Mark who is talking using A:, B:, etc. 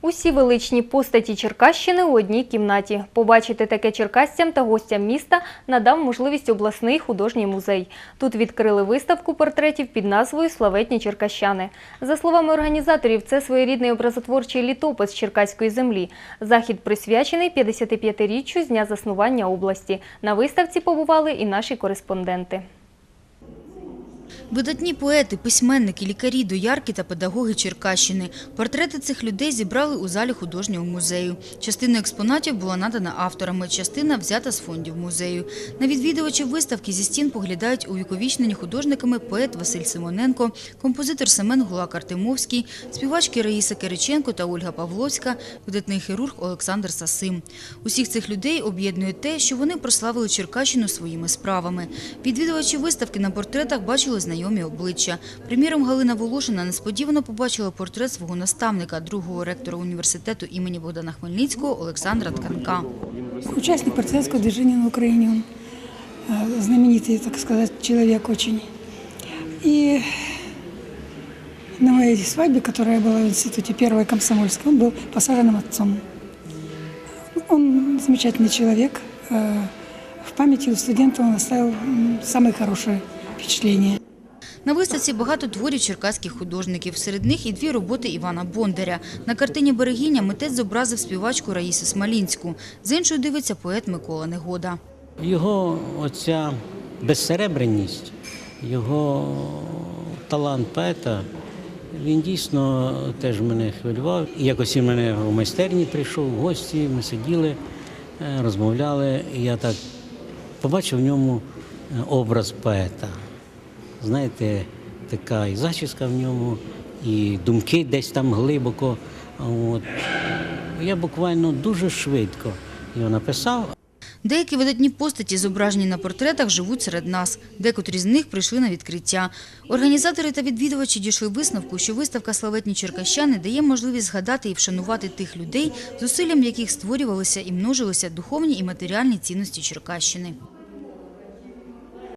A: Усі величні постаті Черкащини у одній кімнаті. Побачити таке черкасцям та гостям міста надав можливість обласний художній музей. Тут відкрили виставку портретів під назвою Славетні черкащани. За словами організаторів, це своєрідний образотворчий літопис черкаської землі. Захід присвячений 55-річчю з дня заснування області. На виставці побували і наші кореспонденти.
B: Видатні поети, письменники, лікарі, доярки та педагоги Черкащини. Портрети цих людей зібрали у залі художнього музею. Частина експонатів була надана авторами, частина взята з фондів музею. На відвідувачів виставки зі стін поглядають увіковічнені художниками поет Василь Симоненко, композитор Семен Гулак-Артемовський, співачки Раїса Кириченко та Ольга Павловська, видатний хірург Олександр Сасим. Усіх цих людей об'єднує те, що вони прославили Черкащину своїми справами. Відвідувачі виставки на портретах бачили знайомі обличчя. Приміром, Галина Волошина несподівано побачила портрет свого наставника, другого ректора університету імені Богдана Хмельницького Олександра Тканка.
C: Участник партизанского движения на Украине, он э, знаменитый, так сказать, человек очень. И на моей свадьбе, которая была в институте первой комсомольской, он был посаженным отцом. Он замечательный человек. э, В памяти у студента он оставил м, самые хорошие впечатления.
B: На виставці багато творів черкаських художників. Серед них і дві роботи Івана Бондаря. На картині «Берегиня» митець зобразив співачку Раїсу Смалінську. З іншою дивиться поет Микола Негода.
D: Його оця безсеребреність, його талант поета, він дійсно теж мене хвилював. Якось він мене в майстерні прийшов, в гості, ми сиділи, е, розмовляли. І я так побачив в ньому е, образ поета. Знаєте, така і зачіска в ньому, і думки десь там глибоко. От. Я буквально дуже швидко його написав,
B: Деякі видатні постаті, зображені на портретах, живуть серед нас. Декотрі з них прийшли на відкриття. Організатори та відвідувачі дійшли висновку, що виставка «Славетні черкащани» дає можливість згадати і вшанувати тих людей, зусиллям яких створювалися і множилися духовні і матеріальні цінності Черкащини.